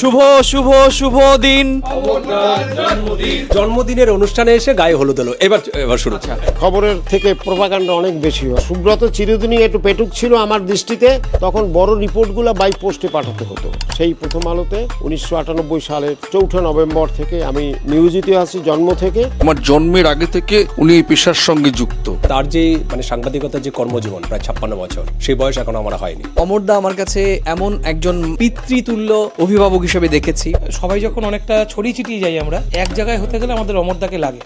শুভ শুভ শুভ দিন। জন্মদিনের অনুষ্ঠানে এসে গায়ে হলুদ হলো। এবার এবার শুরু খবরের থেকে প্রভাকাণ্ড অনেক বেশি হয়। সুব্রত চিরদিনই একটু পেটুক ছিল আমার দৃষ্টিতে। তখন বড় রিপোর্টগুলো বাই পোস্টে পাঠাতে হতো। সেই প্রথম আলোতে উনিশশো আটানব্বই সালের চৌঠা নভেম্বর থেকে আমি নিয়োজিত আছি জন্ম থেকে। আমার জন্মের আগে থেকে উনি এই পেশার সঙ্গে যুক্ত। তার যে মানে সাংবাদিকতার যে কর্মজীবন প্রায় ছাপ্পান্ন বছর সেই বয়স এখন আমার হয়নি। অমরদা আমার কাছে এমন একজন পিতৃতুল্য অভিভাবক হিসেবে দেখেছি। সবাই যখন অনেকটা ছড়িয়ে ছিটিয়ে যাই আমরা, এক জায়গায় হতে গেলে আমাদের অমরদাকে লাগে।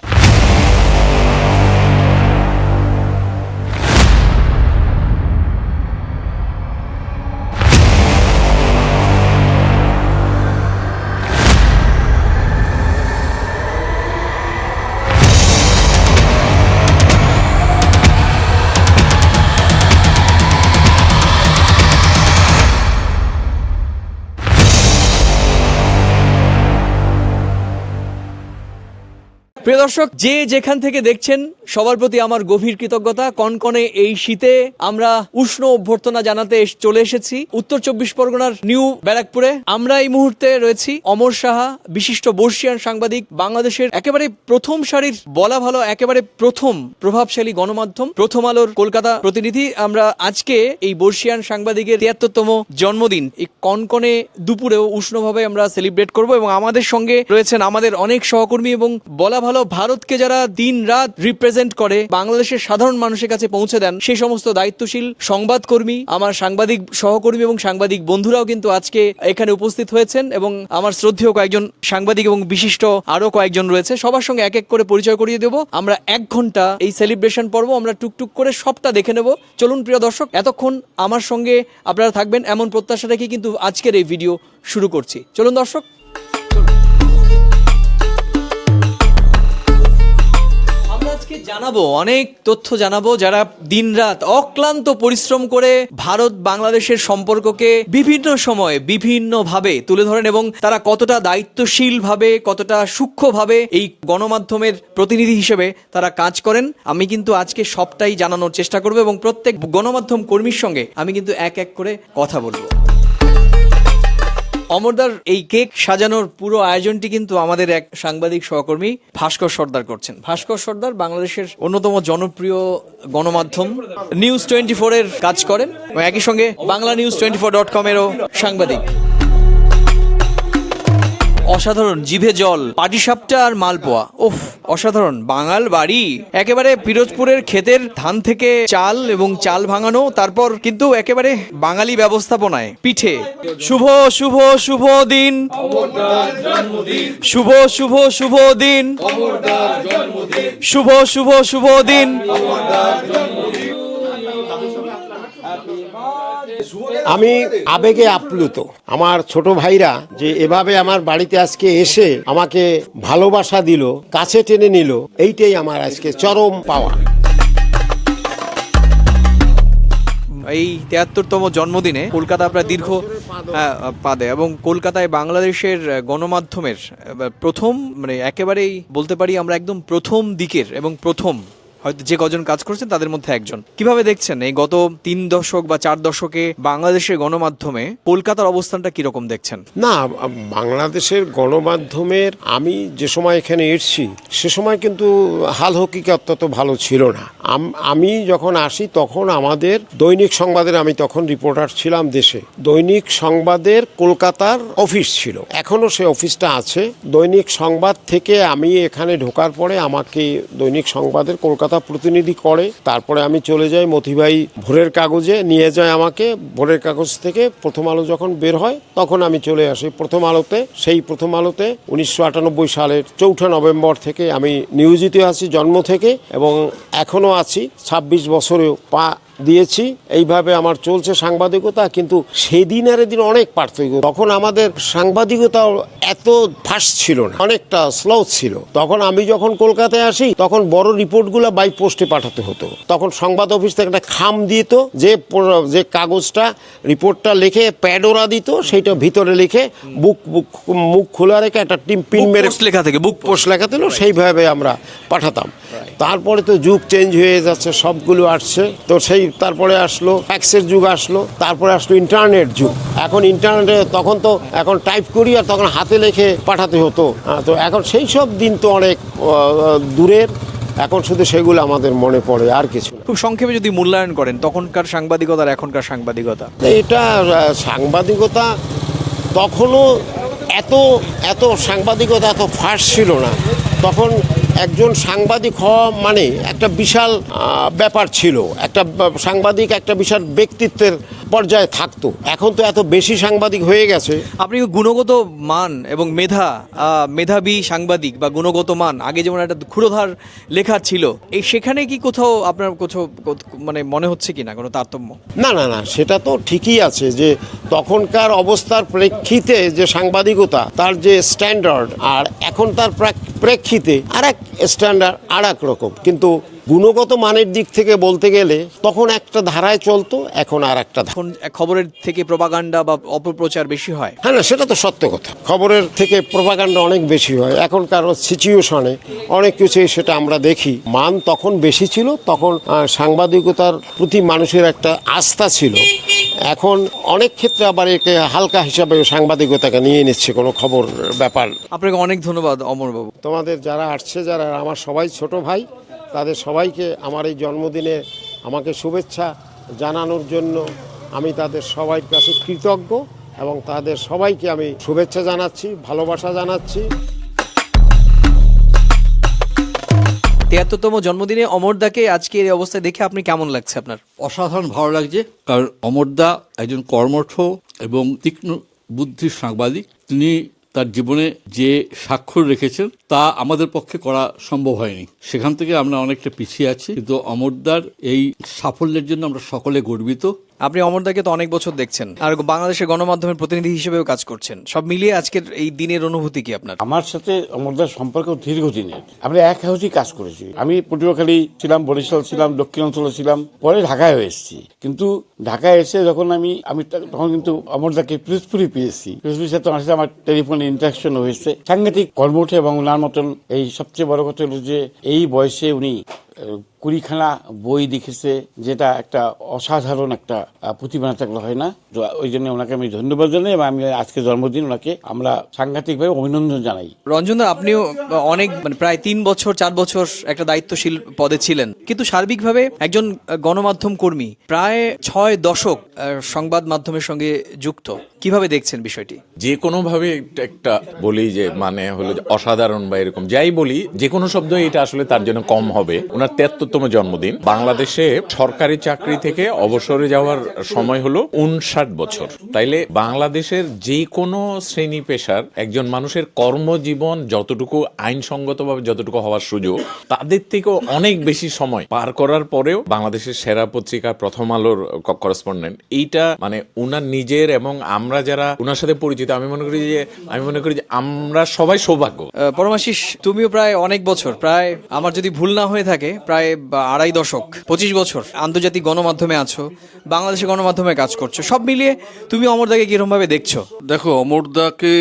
প্রিয় দর্শক, যে যেখান থেকে দেখছেন, সবার প্রতি আমার গভীর কৃতজ্ঞতা। কনকনে এই শীতে আমরা উষ্ণ অভ্যর্থনা জানাতে চলে এসেছি। উত্তর চব্বিশ পরগনার নিউ ব্যারাকপুরে আমরা এই মুহূর্তে রয়েছি। অমর সাহা, বিশিষ্ট বর্ষিয়ান সাংবাদিক, বাংলাদেশের একেবারে প্রথম সারির বলা ভালো, একেবারে প্রথম প্রভাবশালী গণমাধ্যম, প্রথম আলোর কলকাতা প্রতিনিধি। আমরা আজকে এই বর্ষিয়ান সাংবাদিকের তিয়াত্তরতম জন্মদিন। এই কনকনে দুপুরেও উষ্ণভাবে আমরা সেলিব্রেট করব এবং আমাদের সঙ্গে রয়েছেন আমাদের অনেক সহকর্মী এবং বলা ভালো ভারতকে যারা দিন রাত রিপ্রেজেন্ট করে, বাংলাদেশের সাধারণ মানুষের কাছে পৌঁছে দেন, সেই সমস্ত দায়িত্বশীল সংবাদকর্মী, আমার সাংবাদিক সহকর্মী এবং সাংবাদিক বন্ধুরাও কিন্তু আজকে এখানে উপস্থিত হয়েছেন এবং আমার শ্রদ্ধেয় কয়েকজন সাংবাদিক এবং বিশিষ্ট আরও কয়েকজন রয়েছে। সবার সঙ্গে এক এক করে পরিচয় করিয়ে দেবো। আমরা এক ঘণ্টা এই সেলিব্রেশন পর্ব, আমরা টুকটুক করে সবটা দেখে নেব। চলুন প্রিয় দর্শক, এতক্ষণ আমার সঙ্গে আপনারা থাকবেন এমন প্রত্যাশা রেখে কিন্তু আজকের এই ভিডিও শুরু করছি। চলুন দর্শক জানাব, অনেক তথ্য জানাব যারা দিনরাত অক্লান্ত পরিশ্রম করে ভারত বাংলাদেশের সম্পর্ককে বিভিন্ন সময়ে বিভিন্ন ভাবে তুলে ধরেন এবং তারা কতটা দায়িত্বশীল ভাবে কতটা সূক্ষ্মভাবে এই গণমাধ্যমের প্রতিনিধি হিসেবে তারা কাজ করেন, আমি কিন্তু আজকে সবটাই জানানোর চেষ্টা করব এবং প্রত্যেক গণমাধ্যম কর্মীর সঙ্গে আমি কিন্তু এক এক করে কথা বলব। অমরদার, এই কেক সাজানোর পুরো আয়োজনটি কিন্তু আমাদের এক সাংবাদিক সহকর্মী ভাস্কর সর্দার করছেন। ভাস্কর সর্দার বাংলাদেশের অন্যতম জনপ্রিয় গণমাধ্যম নিউজ টোয়েন্টি ফোর এর কাজ করেন। একই সঙ্গে Bangla news twenty four dot com এরও সাংবাদিক। অসাধারণ, জিভে জল, পাটিসাপটা আর মালপোয়া। উফ, অসাধারণ, বাঙাল বাড়ি। একেবারে পিরোজপুরের ক্ষেতের ধান থেকে চাল এবং চাল ভাঙানো, তারপর কিন্তু একেবারে বাঙালি ব্যবস্থাপনায় পিঠে। শুভ শুভ শুভ দিন। শুভ শুভ শুভ দিন। শুভ শুভ শুভ দিন। আমি আবেগে আপ্লুত। আমার ছোট ভাইরা যে এভাবে আমার বাড়িতে আজকে এসে আমাকে ভালোবাসা দিল কাছে টেনে নিল এইটাই আমার আজকে চরম পাওয়া। এই তিয়াত্তরতম জন্মদিনে কলকাতা প্রায় দীর্ঘ হ্যাঁ, পাদে এবং কলকাতায় বাংলাদেশের গণমাধ্যমের প্রথম মানে একেবারেই বলতে পারি আমরা একদম প্রথম দিকের এবং প্রথম হয়তো যে কজন কাজ করছেন তাদের মধ্যে একজন। কীভাবে দেখছেন এই গত তিন দশক বা চার দশকে বাংলাদেশের গণমাধ্যমে কলকাতার অবস্থানটা কীরকম দেখছেন? না, বাংলাদেশের গণমাধ্যমের আমি যে সময় এখানে এসছি, সে সময় কিন্তু হাল হকিকত তত ভালো ছিল না। আমি যখন আসি তখন আমাদের দৈনিক সংবাদের আমি তখন রিপোর্টার ছিলাম দেশে। দৈনিক সংবাদের কলকাতার অফিস ছিল। এখনও সে অফিসটা আছে। দৈনিক সংবাদ থেকে আমি এখানে ঢোকার পরে আমাকে দৈনিক সংবাদের কলকাতা প্রতিনিধি করে, তারপরে আমি চলে যাই মতিভাই ভোরের কাগজে, নিয়ে যায় আমাকে, ভোরের কাগজ থেকে প্রথম আলো যখন বের হয়, তখন আমি চলে আসি প্রথম আলোতে। সেই প্রথম আলোতে উনিশশো আটানব্বই সালের চৌঠা নভেম্বর থেকে আমি নিয়োজিত আছি জন্ম থেকে, এবং এখনও আছি। ছাব্বিশ বছরেও পা দিয়েছি এইভাবে আমার চলছে সাংবাদিকতা কিন্তু সেদিন আর এদিন অনেক পার্থক্য। তখন আমাদের সাংবাদিকতা এত ফাস্ট ছিল না অনেকটা স্লো ছিল। তখন আমি যখন কলকাতায় আসি তখন বড় রিপোর্টগুলো বাই পোস্টে পাঠাতে হতো। তখন সংবাদ অফিস থেকে একটা খাম দিত যে যে কাগজটা রিপোর্টটা লিখে প্যাডোরা দিত সেইটা ভিতরে লিখে বুক বুক মুখ খোলা রেখে একটা টিম পিন মেরে লেখা থেকে বুক পোস্ট লেখা দিল সেইভাবে আমরা পাঠাতাম। তারপরে তো যুগ চেঞ্জ হয়ে যাচ্ছে সবগুলো আসছে। তো সেই তারপরে আসলো ফ্যাক্সের যুগ আসলো তারপরে আসলো ইন্টারনেট যুগ। এখন ইন্টারনেটে তখন তো এখন টাইপ করি আর তখন হাতে লিখে পাঠাতে হতো। তো এখন সেই সব দিন তো অনেক দূরের এখন শুধু সেগুলো আমাদের মনে পড়ে আর কিছু খুব সংক্ষেপে যদি মূল্যায়ন করেন তখনকার সাংবাদিকতা আর এখনকার সাংবাদিকতা? এটা সাংবাদিকতা তখনও এত এত সাংবাদিকতা এত ফার্স্ট ছিল না। তখন একজন সাংবাদিক হওয়া মানে একটা বিশাল ব্যাপার ছিল। একটা সাংবাদিক একটা বিশাল ব্যক্তিত্বের পর্যায়ে থাকতো। এখন তো এত বেশি সাংবাদিক হয়ে গেছে। আপনি গুণগত মান এবং মেধা মেধাবী সাংবাদিক বা গুণগত মান আগে যেমন একটা ক্ষুরোধার লেখা ছিল এই সেখানে কি কোথাও আপনার কোথাও মানে মনে হচ্ছে কি না কোনো তারতম্য? না না না সেটা তো ঠিকই আছে যে তখনকার অবস্থার প্রেক্ষিতে যে সাংবাদিকতা তার যে স্ট্যান্ডার্ড আর এখন তার প্রাক- প্রেক্ষিতে আর এক স্ট্যান্ডার্ড আর এক রকম। কিন্তু গুণগত মানের দিক থেকে বলতে গেলে তখন একটা ধারায় চলতো এখন আর একটা এখন খবরের থেকে প্রপাগান্ডা বা অপপ্রচার বেশি হয়? হ্যাঁ না সেটা তো সত্য কথা। খবরের থেকে প্রপাগান্ডা অনেক বেশি হয়। এখন এখনকার সিচুয়েশনে অনেক কিছুই সেটা আমরা দেখি। মান তখন বেশি ছিল তখন সাংবাদিকতার প্রতি মানুষের একটা আস্থা ছিল। এখন অনেক ক্ষেত্রে আবার একে হালকা হিসাবে সাংবাদিকতাকে নিয়ে নিচ্ছে কোনো খবর ব্যাপার। আপনাকে অনেক ধন্যবাদ অমরবাবু। তোমাদের যারা আসছে যারা আমার সবাই ছোট ভাই তাদের সবাইকে আমার এই জন্মদিনে আমাকে শুভেচ্ছা জানানোর জন্য আমি তাদের সবাই কাছে কৃতজ্ঞ এবং তাদের সবাইকে আমি শুভেচ্ছা জানাচ্ছি ভালোবাসা জানাচ্ছি। তিয়াত্তরতম জন্মদিনে অমরদাকে আজকে এই অবস্থায় দেখে আপনি কেমন লাগছে আপনার? অসাধারণ ভালো লাগছে কারণ অমরদা একজন কর্মঠ এবং তীক্ষ্ণ বুদ্ধির সাংবাদিক। তিনি তার জীবনে যে স্বাক্ষর রেখেছেন, তা আমাদের পক্ষে করা সম্ভব হয়নি। সেখান থেকে আমরা অনেকটা পিছিয়ে আছি। কিন্তু অমরদার এই সাফল্যের জন্য আমরা সকলে গর্বিত। আপনি অমরদাকে তো অনেক বছর দেখছেন। আর বাংলাদেশের গণমাধ্যমের প্রতিনিধি হিসেবেও কাজ করছেন। সব মিলিয়ে আজকের এই দিনের অনুভূতি কি আপনার? আমার সাথে অমরদার সম্পর্ক দীর্ঘদিনের। আমরা এক হাউসেই কাজ করেছি। আমি পটুয়াখালী ছিলাম, বরিশাল ছিলাম দক্ষিণাঞ্চলে ছিলাম, পরে ঢাকায় এসেছি। কিন্তু ঢাকায় এসে যখন আমি আমি তখন কিন্তু অমরদাকে পিরোজপুরি পেয়েছি। পিরোজপুরের সাথে আমার আমার টেলিফোনে ইন্টারাকশন হয়েছে। সাংঘাতিক কর্মঠ এবং ওনার মতন এই সবচেয়ে বড় কথা হলো যে, এই বয়সে উনি কুড়িখানা বই লিখেছে যেটা একটা অসাধারণ একটা প্রতিভা থাকলে হয় না। ওই জন্য ওনাকে আমি ধন্যবাদ জানাই এবং আমি আজকে জন্মদিন ওনাকে আমরা সাংঘাতিকভাবে অভিনন্দন জানাই। রঞ্জনদা আপনিও অনেক মানে প্রায় তিন বছর চার বছর একটা দায়িত্বশীল পদে ছিলেন। কিন্তু সার্বিকভাবে একজন গণমাধ্যম কর্মী প্রায় ছয় দশক সংবাদ মাধ্যমের সঙ্গে যুক্ত। কীভাবে দেখছেন বিষয়টি? যে কোনোভাবে একটা একটা বলি যে মানে হলো যে অসাধারণ বা এরকম যাই বলি যে কোনো শব্দ এটা আসলে তার জন্য কম হবে। ওনার তেহাত্তরতম জন্মদিন। বাংলাদেশে সরকারি চাকরি থেকে অবসরে যাওয়ার সময় হলো উনষাট বছর। তাইলে বাংলাদেশের যে কোনো শ্রেণি পেশার একজন মানুষের কর্মজীবন যতটুকু আইনসঙ্গতভাবে যতটুকু হওয়ার সুযোগ, তাদের থেকেও অনেক বেশি সময় পার করার পরেও বাংলাদেশের সেরা পত্রিকা প্রথম আলোর করেসপন্ডেন্ট এইটা মানে উনার নিজের এবং আমরা যারা উনার সাথে পরিচিত, আমি মনে করি যে, আমি মনে করি যে আমরা সবাই সৌভাগ্য। পরমাশিস তুমিও প্রায় অনেক বছর, প্রায় আমার যদি ভুল না হয়ে থাকে প্রায় আড়াই দশক, পঁচিশ বছর আন্তর্জাতিক গণমাধ্যমে আছো বাংলাদেশে গণমাধ্যমে কাজ করছ, সব মিলিয়ে তুমি অমরদাকে কীরকম ভাবে দেখছ? দেখো অমরদাকে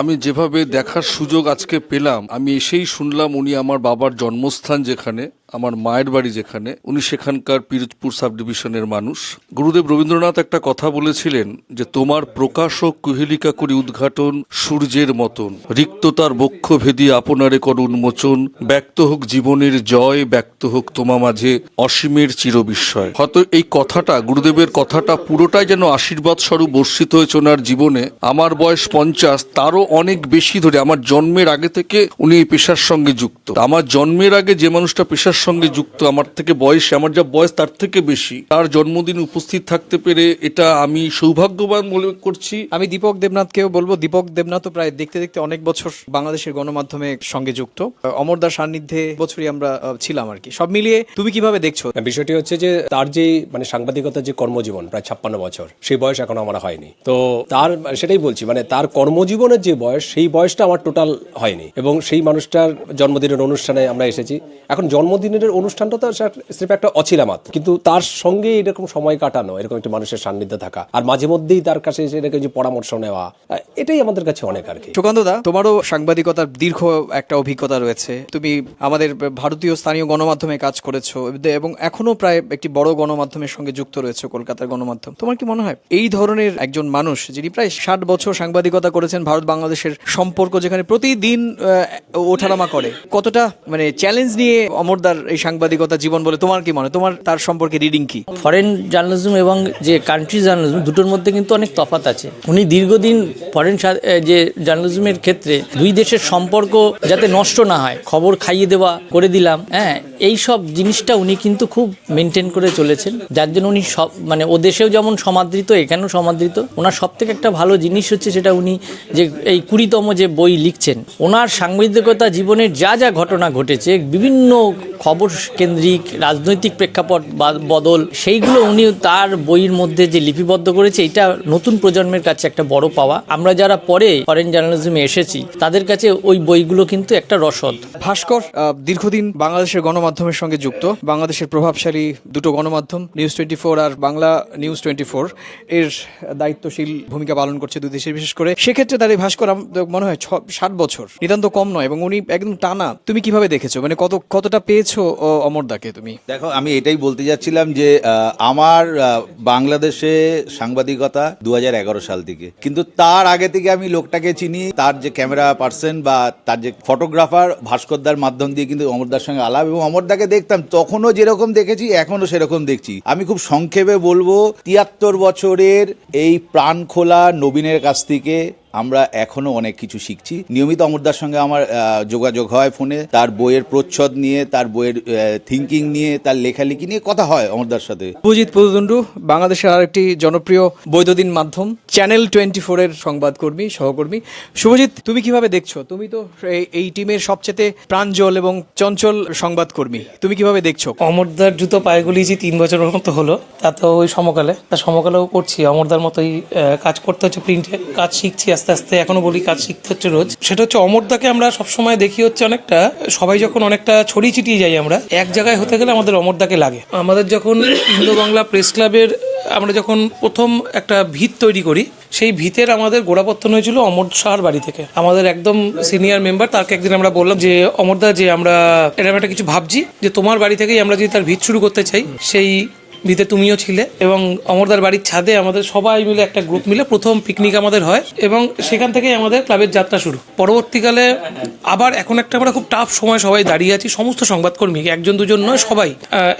আমি যেভাবে দেখার সুযোগ আজকে পেলাম, আমি এসেই শুনলাম উনি আমার বাবার জন্মস্থান যেখানে। আমার মায়ের বাড়ি যেখানে, উনি সেখানকার পিরোজপুর সাব ডিভিশনের মানুষ। গুরুদেব রবীন্দ্রনাথ একটা কথা বলেছিলেন যে, তোমার প্রকাশক কুহেলিকা করি উদ্ঘাটন সূর্যের মতন। রিক্ততার বক্ষ ভেদি আপনারে কর উন্মোচন। ব্যক্ত হোক জীবনের জয়, ব্যক্ত হোক তোমা মাঝে অসীমের চিরবিস্ময়। হয়তো এই কথাটা, গুরুদেবের কথাটা পুরোটাই যেন আশীর্বাদ স্বরূপ বর্ষিত হয়েছে ওনার জীবনে। আমার বয়স পঞ্চাশ, তারও অনেক বেশি ধরে আমার জন্মের আগে থেকে উনি এই পেশার সঙ্গে যুক্ত। আমার জন্মের আগে যে মানুষটা পেশার সঙ্গে যুক্ত। আমার থেকে বয়সে আমার যা বয়স তার থেকে বেশি। তার জন্মদিন উপস্থিত থাকতে পেরে এটা আমি সৌভাগ্যবান মনে করছি। আমি দীপক দেবনাথকেও বলব দীপক দেবনাথও প্রায় দেখতে দেখতে অনেক বছর বাংলাদেশের গণমাধ্যমে সঙ্গে যুক্ত। অমরদার সান্নিধ্যে বছরই আমরা ছিলাম আর কি। সব মিলিয়ে তুমি কীভাবে দেখছ? বিষয়টি হচ্ছে যে তার যে মানে সাংবাদিকতার যে কর্মজীবন প্রায় ছাপ্পান্ন বছর সেই বয়স এখন আমার হয়নি। তো তার সেটাই বলছি মানে তার কর্মজীবনের যে বয়স সেই বয়সটা আমার টোটাল হয়নি। এবং সেই মানুষটার জন্মদিনের অনুষ্ঠানে আমরা এসেছি। এখন জন্মদিন জন্মদিনের অনুষ্ঠানটা তো স্রেফ একটা অছিলামাত কিন্তু তার সঙ্গে এরকম সময় কাটানো, এরকম একটা মানুষের সান্নিধ্যে থাকা, আর মাঝে মধ্যেই তার কাছে এসে এরকম যে পরামর্শ নেওয়া এটাই আমাদের কাছে অনেক আর কি। সুকান্ত দা, তোমারও সাংবাদিকতার দীর্ঘ একটা অভিজ্ঞতা রয়েছে। তুমি আমাদের ভারতীয় স্থানীয় গণমাধ্যমে কাজ করেছ এবং এখনও প্রায় একটি বড় গণমাধ্যমের সঙ্গে যুক্ত রয়েছে কলকাতার গণমাধ্যম। তোমার কি মনে হয়, এই ধরনের একজন মানুষ, যিনি প্রায় ষাট বছর সাংবাদিকতা করেছেন ভারত বাংলাদেশের সম্পর্ক যেখানে প্রতিদিন ওঠানামা করে, কতটা মানে চ্যালেঞ্জ নিয়ে অমরদার এই সাংবাদিকতা জীবন বলে, তোমার কি মনে? তোমার, তার সম্পর্কে রিডিং কি? ফরেন জার্নালিজম এবং যে কান্ট্রি জার্নালিজম দুটোর মধ্যে কিন্তু অনেক তফাৎ আছে। উনি দীর্ঘদিন ফরেন যে জার্নালিজমের ক্ষেত্রে দুই দেশের সম্পর্ক যাতে নষ্ট না হয়, খবর খাইয়ে দেওয়া করে দিলাম হ্যাঁ এই সব জিনিসটা উনি কিন্তু খুব মেনটেন করে চলেছেন। যার জন্য উনি সব মানে ও দেশেও যেমন সমাদৃত, এখানেও সমাদৃত। ওনার সব থেকে একটা ভালো জিনিস হচ্ছে সেটা উনি যে এই কুড়িতম যে বই লিখছেন, ওনার সাংবাদিকতা জীবনের যা যা ঘটনা ঘটেছে, বিভিন্ন খবর কেন্দ্রিক রাজনৈতিক প্রেক্ষাপট বদল, সেইগুলো উনি তার বইয়ের মধ্যে যে লিপিবদ্ধ করেছে, এটা নতুন প্রজন্মের কাছে একটা বড় পাওয়া। আমরা যারা পরে ফরেন জার্নালিজমে এসেছি, তাদের কাছে ওই বইগুলো কিন্তু একটা রসদ। ভাস্কর দীর্ঘদিন বাংলাদেশের গণমাধ্যমের সঙ্গে যুক্ত, বাংলাদেশের প্রভাবশালী দুটো গণমাধ্যম নিউজ টোয়েন্টি ফোর আর বাংলা নিউজ টোয়েন্টি ফোর এর দায়িত্বশীল ভূমিকা পালন করছে দুই দেশের, বিশেষ করে সেক্ষেত্রে তার এই ভাস্কর মনে হয় ষাট বছর, নিতান্ত কম নয়, এবং উনি একদম টানা। তুমি কীভাবে দেখেছ? মানে কত, কতটা পেয়েছ? ও, অমরদাকে তুমি? দেখো আমি এটাই বলতে যাচ্ছিলাম যে আমার বাংলাদেশে সাংবাদিকতা দু হাজার এগারো সাল থেকে। কিন্তু তার আগে থেকে আমি লোকটাকে চিনি তার যে ক্যামেরা পার্সন বা তার যে ফটোগ্রাফার ভাস্করদার মাধ্যম দিয়ে কিন্তু অমরদার সঙ্গে আলাপ এবং অমরদাকে দেখতাম তখনও যেরকম দেখেছি এখনও সেরকম দেখছি। আমি খুব সংক্ষেপে বলব তিয়াত্তর বছরের এই প্রাণ খোলা নবীনের কাছ থেকে আমরা এখনও অনেক কিছু শিখছি। নিয়মিত অমরদার সঙ্গে আমার আহ, যোগাযোগ হয় ফোনে। তার বইয়ের প্রচ্ছদ নিয়ে তার বইয়ের থিঙ্কিং নিয়ে তার লেখালেখি নিয়ে কথা হয় অমরদার সাথে। শুভজিৎ পুদুদণ্ডু বাংলাদেশের আরেকটি জনপ্রিয় বৈদ্যুদিন মাধ্যম চ্যানেল টোয়েন্টি ফোরের সংবাদকর্মী সহকর্মী। শুভজিৎ তুমি কীভাবে দেখছ? তুমি তো এই- এই টিমের সবচেয়ে প্রাঞ্জল এবং চঞ্চল সংবাদকর্মী। তুমি কীভাবে দেখছ? অমরদার জুতো পায়ে যে তিন বছরের মতো হলো তা তো ওই সমকালে। তা সমকালেও করছি অমরদার মতোই আহ, কাজ করতে হচ্ছে প্রিন্টে কাজ শিখছি আস্তে আস্তে এখনও বলি কাজ শিখতে হচ্ছে রোজ। সেটা হচ্ছে অমরদাকে আমরা সবসময় দেখি হচ্ছে অনেকটা, সবাই যখন অনেকটা ছড়িয়ে ছিটিয়ে যাই আমরা, এক জায়গায় হতে গেলে আমাদের অমরদাকে লাগে। আমাদের যখন ইন্দো বাংলা প্রেস ক্লাবের, আমরা যখন প্রথম একটা ভিত তৈরি করি, সেই ভিতের আমাদের গোড়াপত্তন হয়েছিল অমর শাহর বাড়ি থেকে। আমাদের একদম সিনিয়র মেম্বার তাকে একদিন আমরা বললাম যে, অমরদা যে আমরা এরকম একটা কিছু ভাবছি, যে তোমার বাড়ি থেকেই আমরা যদি তার ভিত শুরু করতে চাই, সেই ভিতে তুমিও ছিলে এবং অমরদার বাড়ির ছাদে আমাদের সবাই মিলে একটা গ্রুপ মিলে প্রথম পিকনিক আমাদের হয় এবং সেখান থেকেই আমাদের ক্লাবের যাত্রা শুরু। পরবর্তীকালে আবার এখন একটা আমরা খুব টাফ সময় সবাই দাঁড়িয়ে আছি, সমস্ত সংবাদকর্মী, একজন দুজন নয়, সবাই।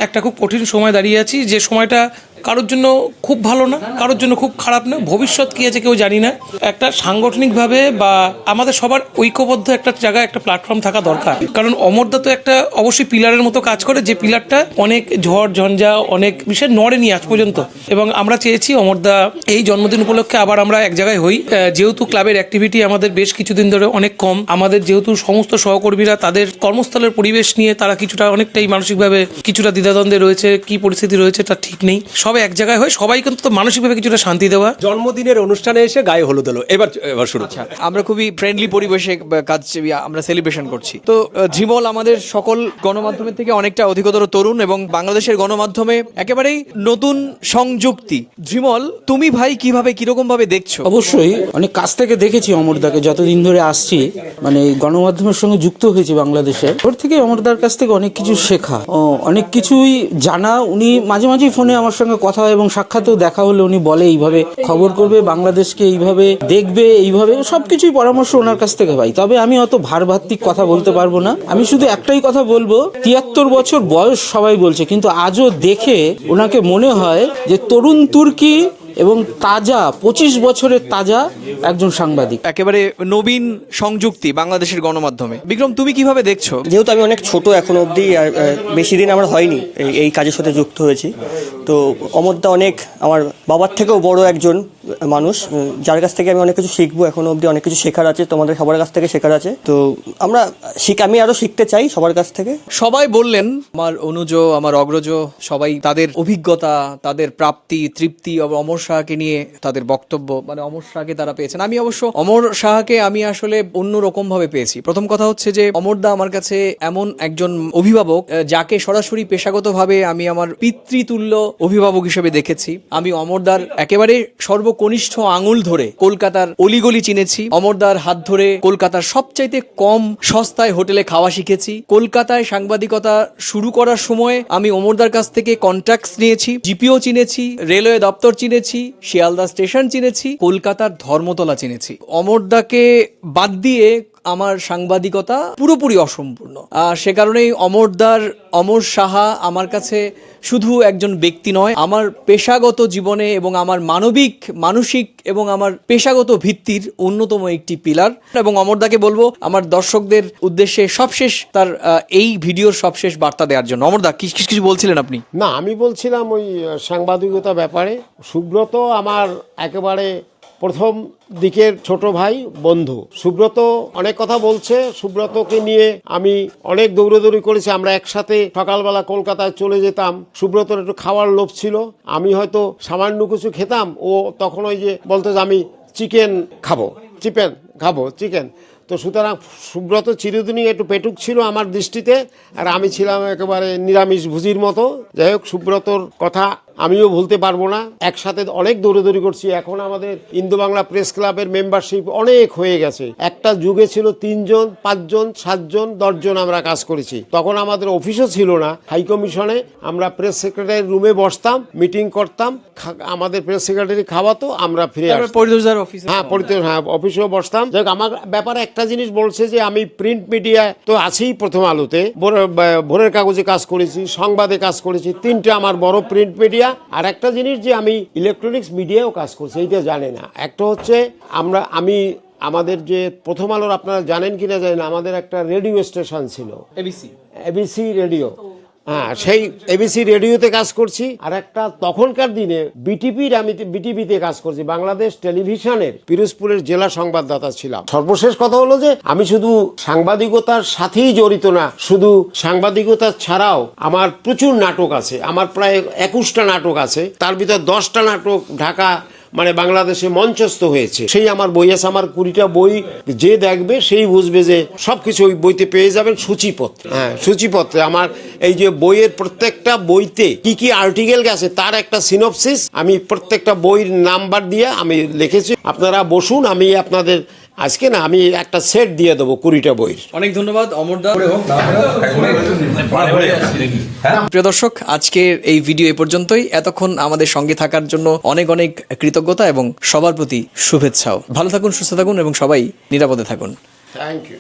একটা খুব কঠিন সময় দাঁড়িয়ে আছি যে সময়টা কারোর জন্য খুব ভালো না, কারোর জন্য খুব খারাপ না, ভবিষ্যৎ কি আছে কেউ জানি না। একটা সাংগঠনিকভাবে বা আমাদের সবার ঐক্যবদ্ধ একটা জায়গায় একটা প্ল্যাটফর্ম থাকা দরকার। কারণ অমরদা তো একটা অবশ্যই পিলারের মতো কাজ করে, যে পিলারটা অনেক ঝড়, ঝঞ্ঝা, অনেক বিষয় নড়েনি আজ পর্যন্ত। এবং আমরা চেয়েছি অমরদা এই জন্মদিন উপলক্ষে আবার আমরা এক জায়গায় হই। যেহেতু ক্লাবের অ্যাক্টিভিটি আমাদের বেশ কিছুদিন ধরে অনেক কম, আমাদের যেহেতু সমস্ত সহকর্মীরা তাদের কর্মস্থলের পরিবেশ নিয়ে তারা কিছুটা অনেকটাই মানসিকভাবে কিছুটা দ্বিধাদ্বন্দ্বে রয়েছে, কি পরিস্থিতি রয়েছে তা ঠিক নেই। সবাই এক জায়গায় হয় সবাই কিন্তু মানসিকভাবে কিছুটা শান্তি দেওয়া। জন্মদিনের অনুষ্ঠানে এসে গায়ে হলুদ হলো। এবার এবার শুরু আমরা খুবই ফ্রেন্ডলি পরিবেশে কাজ আমরা সেলিব্রেশন করছি। তো ঝিমল আমাদের সকল গণমাধ্যমের থেকে অনেকটা অধিকতর তরুণ এবং বাংলাদেশের গণমাধ্যমে একেবারেই নতুন সংযুক্তি। ঝিমল তুমি ভাই কীভাবে কীরকম ভাবে দেখছ? অবশ্যই অনেক কাছ থেকে দেখেছি অমরদাকে যতদিন ধরে আসছি। মানে গণমাধ্যমের সঙ্গে যুক্ত হয়েছি বাংলাদেশে। ওর থেকে অমরদার কাছ থেকে অনেক কিছু শেখা। ও, অনেক কিছুই জানা। উনি মাঝে মাঝেই ফোনে আমার সঙ্গে কথা এবং সাক্ষাতেও দেখা হলে উনি বলে এইভাবে খবর করবে, বাংলাদেশকে এইভাবে দেখবে, এইভাবে সবকিছুই পরামর্শ ওনার কাছ থেকে পাই। তবে আমি অত ভারভাত্মিক কথা বলতে পারব না। আমি শুধু একটাই কথা বলব, তিয়াত্তর বছর বয়স সবাই বলছে, কিন্তু আজও দেখে ওনাকে মনে হয় যে তরুণ তুর্কি এবং তাজা পঁচিশ বছরের তাজা একজন সাংবাদিক। একেবারে নবীন সংযুক্তি বাংলাদেশের গণমাধ্যমে। বিক্রম তুমি কীভাবে দেখছ? যেহেতু আমি অনেক ছোট এখন অবধি আর বেশি দিন আমার হয়নি এই এই কাজের সাথে যুক্ত হয়েছি। তো অমরদা অনেক আমার বাবার থেকেও বড় একজন মানুষ যার কাছ থেকে আমি অনেক কিছু শিখব এখনও অবধি, অনেক কিছু শেখার আছে, তোমাদের সবার কাছ থেকে শেখার আছে। তো আমরা শিখ, আমি আরও শিখতে চাই সবার কাছ থেকে। সবাই বললেন, আমার অনুজ, আমার অগ্রজ, সবাই তাদের অভিজ্ঞতা, তাদের প্রাপ্তি, তৃপ্তি অমর শাহকে নিয়ে তাদের বক্তব্য মানে অমর শাহকে তারা পেয়েছেন। আমি অবশ্য অমর শাহকে আমি আসলে অন্য রকম ভাবে পেয়েছি। প্রথম কথা হচ্ছে যে, অমরদা আমার কাছে এমন একজন অভিভাবক যাকে সরাসরি পেশাগতভাবে আমি আমার পিতৃতুল্য অভিভাবক হিসেবে দেখেছি। আমি অমরদার একেবারে সর্বকনিষ্ঠ আঙুল ধরে কলকাতার অলিগলি চিনেছি। অমরদার হাত ধরে কলকাতার সবচাইতে কম সস্তায় হোটেলে খাওয়া শিখেছি। কলকাতায় সাংবাদিকতা শুরু করার সময় আমি অমরদার কাছ থেকে কন্ট্রাক্টস নিয়েছি। জিপিও চিনেছি, রেলওয়ে দপ্তর চিনেছি, শিয়ালদা স্টেশন চিনেছি, কলকাতার ধর্মতলা চিনেছি। অমরদাকে বাদ দিয়ে আমার সাংবাদিকতা পুরোপুরি অসম্পূর্ণ। সে কারণেই অমরদার, অমর সাহা আমার কাছে শুধু একজন ব্যক্তি নয়, আমার পেশাগত জীবনে এবং আমার মানবিক, মানসিক এবং আমার পেশাগত ভিত্তির অন্যতম একটি পিলার। এবং অমরদাকে বলব, আমার দর্শকদের উদ্দেশ্যে সবশেষ তার এই ভিডিওর সবশেষ বার্তা দেওয়ার জন্য। অমরদা কিছু কিছু বলছিলেন আপনি? না, আমি বলছিলাম ওই সাংবাদিকতা ব্যাপারে। সুব্রত আমার একেবারে প্রথম দিকের ছোট ভাই বন্ধু। সুব্রত অনেক কথা বলছে। সুব্রতকে নিয়ে আমি অনেক দৌড়দৌড়ি করেছি। আমরা একসাথে সকালবেলা কলকাতায় চলে যেতাম। সুব্রতর একটু খাওয়ার লোভ ছিল। আমি হয়তো সামান্য কিছু খেতাম। ও তখন ওই যে বলতো যে আমি চিকেন খাব। চিকেন খাব, চিকেন। তো সুতরাং সুব্রত চিরদিনই একটু পেটুক ছিল আমার দৃষ্টিতে। আর আমি ছিলাম একেবারে নিরামিষ ভুজির মতো। যাই হোক, সুব্রতর কথা আমিও ভুলতে পারব না। একসাথে অনেক দৌড়দৌড়ি করছি। এখন আমাদের ইন্দো বাংলা প্রেস ক্লাবের মেম্বারশিপ অনেক হয়ে গেছে। একটা যুগে ছিল তিনজন পাঁচজন সাতজন দশজন আমরা কাজ করেছি। তখন আমাদের অফিসও ছিল না। হাই কমিশনে আমরা প্রেস সেক্রেটারি রুমে বসতাম মিটিং করতাম আমাদের প্রেস সেক্রেটারি খাওয়াতো আমরা ফিরে পরিদর্শক হ্যাঁ হ্যাঁ অফিসেও বসতাম। যাক আমার ব্যাপারে একটা জিনিস বলছে যে আমি প্রিন্ট মিডিয়া তো আছেই প্রথম আলোতে। ভোরের কাগজে কাজ করেছি সংবাদে কাজ করেছি। তিনটে আমার বড় প্রিন্ট মিডিয়া। আর একটা জিনিস যে আমি ইলেকট্রনিক্স মিডিয়াও কাজ করছি এইটা জানে না। একটা হচ্ছে আমরা আমি আমাদের যে প্রথম আলোর আপনারা জানেন কিনা জানেন আমাদের একটা রেডিও স্টেশন ছিল। এবিসি এবিসি রেডিও হ্যাঁ সেই এবিসি রেডিওতে কাজ করছি। আর একটা তখনকার দিনে বিটিপির আমি বিটিভিতে কাজ করছি। বাংলাদেশ টেলিভিশনের পিরোজপুরের জেলা সংবাদদাতা ছিলাম। সর্বশেষ কথা হলো যে, আমি শুধু সাংবাদিকতার সাথেই জড়িত না, শুধু সাংবাদিকতা ছাড়াও আমার প্রচুর নাটক আছে। আমার প্রায় একুশটা নাটক আছে। তার ভিতর দশটা নাটক ঢাকা মানে বাংলাদেশে মঞ্চস্থ হয়েছে। সেই আমার বই আছে আমার কুড়িটা বই যে দেখবে সেই বুঝবে যে সবকিছু ওই বইতে পেয়ে যাবেন সূচিপত্র। হ্যাঁ সূচিপত্রে। আমার এই যে বইয়ের প্রত্যেকটা বইতে কি কি আর্টিকেল গেছে তার একটা সিনপসিস আমি প্রত্যেকটা বইয়ের নাম্বার দিয়ে আমি লিখেছি। আপনারা বসুন, আমি আপনাদের আজকে না আমি একটা সেট দিয়ে দেবো কুড়িটা বইয়ের। অনেক ধন্যবাদ অমরদা প্রিয় দর্শক আজকের এই ভিডিও এ পর্যন্তই। এতক্ষণ আমাদের সঙ্গে থাকার জন্য অনেক অনেক কৃতজ্ঞতা এবং সবার প্রতি শুভেচ্ছাও। ভালো থাকুন সুস্থ থাকুন এবং সবাই নিরাপদে থাকুন। Thank you